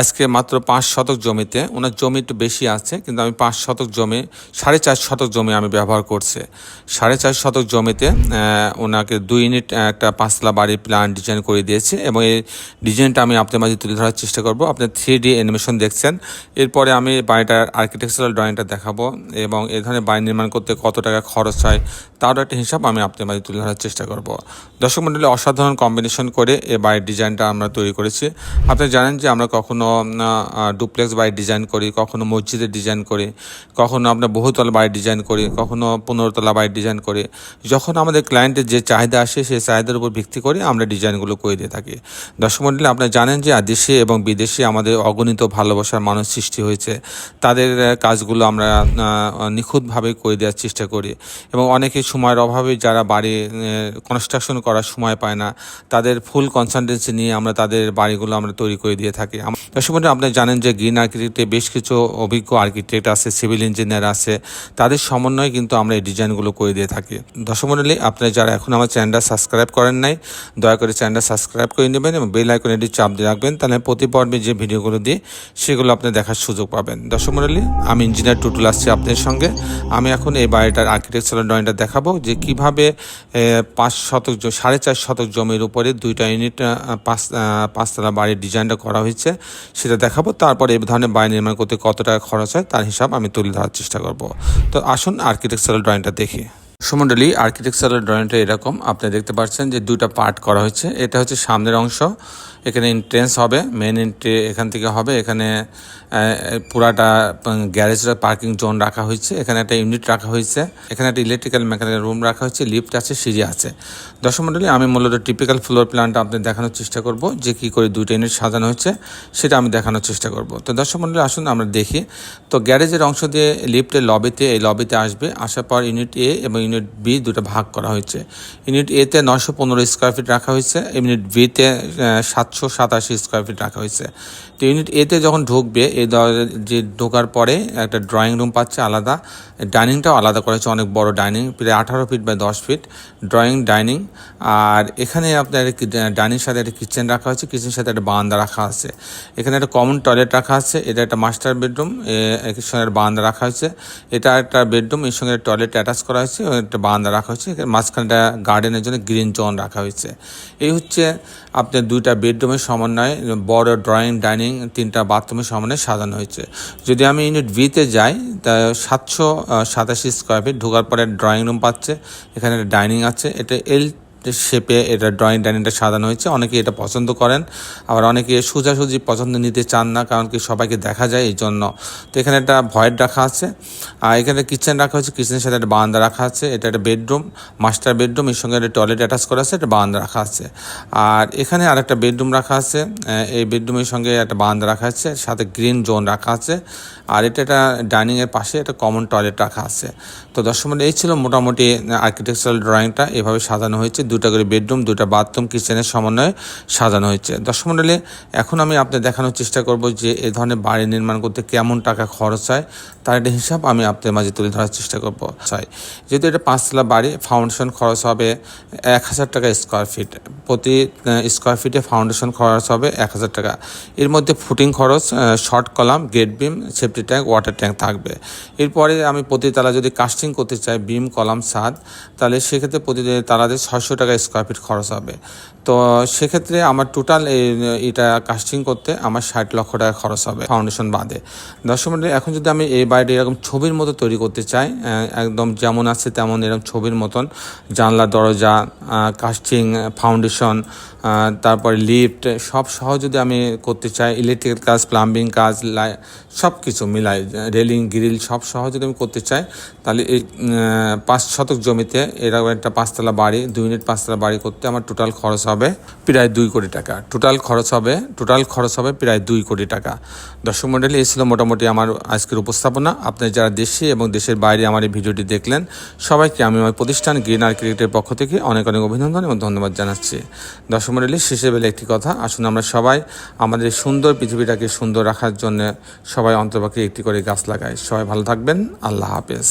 আজকে মাত্র পাঁচ শতক জমিতে, ওনার জমি একটু বেশি আছে, কিন্তু আমি পাঁচ শতক জমি, সাড়ে চার শতক জমি আমি ব্যবহার করছি। সাড়ে চার শতক জমিতে ওনাকে দুই ইউনিট একটা পাঁচতলা বাড়ির প্ল্যান ডিজাইন করে দিয়েছে এবং এই ডিজাইনটা আমি আপনার মাঝে তুলে ধরার চেষ্টা করব। আপনি থ্রি ডি অ্যানিমেশন দেখছেন। এরপরে আমি বাড়িটার আর্কিটেকচারাল ড্রয়িংটা দেখাবো এবং এ ধরনের বাড়ি নির্মাণ করতে কত টাকা খরচ হয়, তারও একটা হিসাব আমি আপনার মাঝে তুলে ধরার চেষ্টা করব। দর্শক মণ্ডলী, অসাধারণ কম্বিনেশন করে এ বাড়ির ডিজাইনটা আমরা তৈরি করেছি। আপনি জানেন যে আমরা কখনো ডুপ্লেক্স বাড়ি ডিজাইন করি, কখনো মসজিদের ডিজাইন করি, কখনো আমরা বহুতলা বাড়ি ডিজাইন করি, কখনো পনেরোতলা বাড়ি ডিজাইন করি। যখন আমাদের ক্লায়েন্টের যে চাহিদা আসে, সেই চাহিদার উপর ভিত্তি করে আমরা ডিজাইনগুলো করে দিয়ে থাকি। দর্শক মণ্ডলী আপনারা জানেন যে দেশে এবং বিদেশে আমাদের অগণিত ভালোবাসার মানুষ সৃষ্টি হয়েছে। তাদের কাজগুলো আমরা নিখুঁতভাবে করে দেওয়ার চেষ্টা করি। এবং অনেকে সময়ের অভাবে যারা বাড়ি কনস্ট্রাকশন করার সময় পায় না, তাদের ফুল কনসালটেন্সি নিয়ে আমরা তাদের বাড়িগুলো আমরা তৈরি করে দিয়ে থাকি। দর্শক বন্ধু, আপনারা জানেন যে গ্রিন আর্কিটেক্টে বেশ কিছু অভিজ্ঞ আর্কিটেক্ট আছে সিভিল ইঞ্জিনিয়ার আছে। তাদের সমন্বয়ে কিন্তু আমরা এই ডিজাইনগুলো করে দিয়ে থাকি। দর্শক মণ্ডলী আপনারা যারা এখন আমার চ্যানেলটা সাবস্ক্রাইব করেন নাই দয়া করে চ্যানেলটা সাবস্ক্রাইব করে নেবেন এবং বেল আইকনে এটি চাপ দিয়ে রাখবেন তাহলে প্রতি পর্বে যে ভিডিওগুলো দিই সেগুলো আপনি দেখার সুযোগ পাবেন। দর্শক মণ্ডলী আমি ইঞ্জিনিয়ার টুটুল আসছি আপনাদের সঙ্গে। আমি এখন এই বাড়িটার আর্কিটেকচারাল ড্রয়িংটা দেখাবো যে কীভাবে পাঁচ শতক সাড়ে চার শতক জমির উপরে দুইটা ইউনিট পাঁচ পাঁচতলা বাড়ির ডিজাইনটা করা হয়েছে। সেটা দেখাবো। তারপরে এ ধরনের বাড়ি নির্মাণ করতে কত টাকা খরচ হয় তার হিসাব আমি তুলে ধরার চেষ্টা করব। তো আসুন আর্কিটেকচারাল ড্রয়িংটা দেখি। সুমন্ডলী আর্কিটেকচারাল ড্রয়িংটা এরকম। আপনি দেখতে পাচ্ছেন যে দুটা পার্ট করা হয়েছে। এটা হচ্ছে সামনের অংশ। এখানে এন্ট্রেন্স হবে মেন এন্ট্রি এখান থেকে হবে। এখানে পুরাটা গ্যারেজের পার্কিং জোন রাখা হয়েছে। এখানে একটা ইউনিট রাখা হয়েছে। এখানে একটা ইলেকট্রিক্যাল মেকানিক্যাল রুম রাখা হয়েছে। লিফট আছে, সিঁড়ি আছে। দর্শক মণ্ডলী আমি মূলত টিপিক্যাল ফ্লোর প্ল্যানটা আপনাদের দেখানোর চেষ্টা করব, যে কী করে দুইটা ইউনিট সাজানো হয়েছে, সেটা আমি দেখানোর চেষ্টা করব। তো দর্শক মণ্ডলী আসুন আমরা দেখি। তো গ্যারেজের অংশ দিয়ে লিফটের লবিতে এই লবিতে আসবে। আসার পর ইউনিট এ এবং ইউনিট বি দুটো ভাগ করা হয়েছে। ইউনিট এতে নশো পনেরো স্কোয়ার ফিট রাখা হয়েছে। ইউনিট বিতে সাতশো সাতাশি স্কোয়ার ফিট রাখা হয়েছে। তো ইউনিট এতে যখন ঢুকবে, এ যে ঢোকার পরে একটা ড্রয়িং রুম পাচ্ছে আলাদা। ডাইনিংটাও আলাদা করেছে, অনেক বড় ডাইনিং প্রায় আঠারো ফিট বাই দশ ফিট ড্রয়িং ডাইনিং আর এখানে আপনার ডাইনিং সাথে একটা কিচেন রাখা হয়েছে কিচেনের সাথে একটা বারান্দা রাখা আছে। এখানে একটা কমন টয়লেট রাখা আছে, এটা একটা মাস্টার বেডরুম এর সঙ্গে বারান্দা রাখা হয়েছে। এটা একটা বেডরুম এর সঙ্গে টয়লেট অ্যাটাচ করা হয়েছে একটা বারান্দা রাখা হয়েছে। এখানে মাঝখানে গার্ডেনের জন্য গ্রিন জোন রাখা হয়েছে। এই হচ্ছে আপনার দুইটা বেডরুমের সমন্বয়ে বড় ড্রয়িং, ডাইনিং, তিনটা বাথরুমের সমন্বয়ে সাজানো হয়েছে। যদি আমি ইউনিট ভিতে যাই, তা সাতশো সাতাশি স্কোয়ার ফিট ঢোকার পরে ড্রয়িং রুম পাচ্ছে, এখানে ডাইনিং আছে, এটা এল শেপে এটা ড্রয়িং ডাইনিংটা সাজানো হয়েছে। অনেকে এটা পছন্দ করেন, আবার অনেকে সোজাসুজি পছন্দ নিতে চান না, কারণ কি সবাইকে দেখা যায় এই জন্য। তো এখানে একটা ভয়েড রাখা আছে। আর এখানে কিচেন রাখা হয়েছে কিচেনের সাথে একটা বারান্দা রাখা আছে। এটা একটা বেডরুম মাস্টার বেডরুম এর সঙ্গে একটা টয়লেট অ্যাটাচ করা আছে, একটা বারান্দা রাখা আছে। আর এখানে আর একটা বেডরুম রাখা আছে। এই বেডরুমের সঙ্গে একটা বারান্দা রাখা আছে, সাথে গ্রিন জোন রাখা আছে। আর এটা একটা ডাইনিংয়ের পাশে একটা কমন টয়লেট রাখা আছে। তো দর্শক এই ছিল মোটামুটি আর্কিটেকচারাল ড্রয়িংটা এভাবে সাজানো হয়েছে। দুটা করে বেডরুম দুটা বাথরুম, কিচেনের সমন্বয়ে সাজানো হয়েছে। দর্শক মণ্ডলী এখন আমি আপনাদের দেখানোর চেষ্টা করব যে এ ধরনের বাড়ি নির্মাণ করতে কেমন টাকা খরচ হয়, তার একটা হিসাব আমি আপনাদের মাঝে তুলে ধরার চেষ্টা করব। চাই যেহেতু এটা পাঁচতলা বাড়ি ফাউন্ডেশন খরচ হবে এক হাজার টাকা স্কোয়ার ফিট প্রতি স্কোয়ার ফিটে ফাউন্ডেশন খরচ হবে এক হাজার টাকা। এর মধ্যে ফুটিং খরচ short column gate beam safety tank water tank থাকবে। এরপরে আমি প্রতি তালা যদি কাস্টিং করতে চাই বিম কলাম ছাদ, তাহলে সেক্ষেত্রে প্রতি তালাতে ছয়শো টাকা স্কোয়ার ফিট খরচ হবে। তো সেক্ষেত্রে আমার টোটাল এটা কাস্টিং করতে আমার ষাট লক্ষ টাকা খরচ হবে ফাউন্ডেশন বাদে। দর্শক এখন যদি আমি এই বাড়িটি এরকম ছবির মতো তৈরি করতে চাই একদম যেমন আছে তেমন এরকম ছবির মতন জানলা দরজা কাস্টিং ফাউন্ডেশন তারপর লিফট সব সহ যদি আমি করতে চাই ইলেকট্রিক্যাল কাজ প্লাম্বিং কাজ, লাই সব কিছু মিলাই রেলিং গ্রিল সব সহ যদি আমি করতে চাই, তাহলে এই পাঁচ শতক জমিতে এরকম একটা পাঁচতলা বাড়ি, দুই ইউনিট পাঁচতলা বাড়ি করতে আমার টোটাল খরচ হবে প্রায় দুই কোটি টাকা। টোটাল খরচ হবে টোটাল খরচ হবে প্রায় দুই কোটি টাকা। দর্শক মণ্ডলী এই ছিল মোটামুটি আমার আজকের উপস্থাপনা। আপনি যারা দেশে এবং দেশের বাইরে আমার এই ভিডিওটি দেখলেন, সবাইকে আমি আমার প্রতিষ্ঠান গ্রিন আর্কিটেক্টের পক্ষ থেকে অনেক অনেক অভিনন্দন এবং ধন্যবাদ জানাচ্ছি। দর্শক মণ্ডলী শেষে বেলে একটি কথা, আসুন আমরা সবাই আমাদের সুন্দর পৃথিবীটাকে সুন্দর রাখার জন্য সবাই অন্তর্পক্ষে একটি করে গাছ লাগাই। সবাই ভালো থাকবেন, আল্লাহ হাফেজ।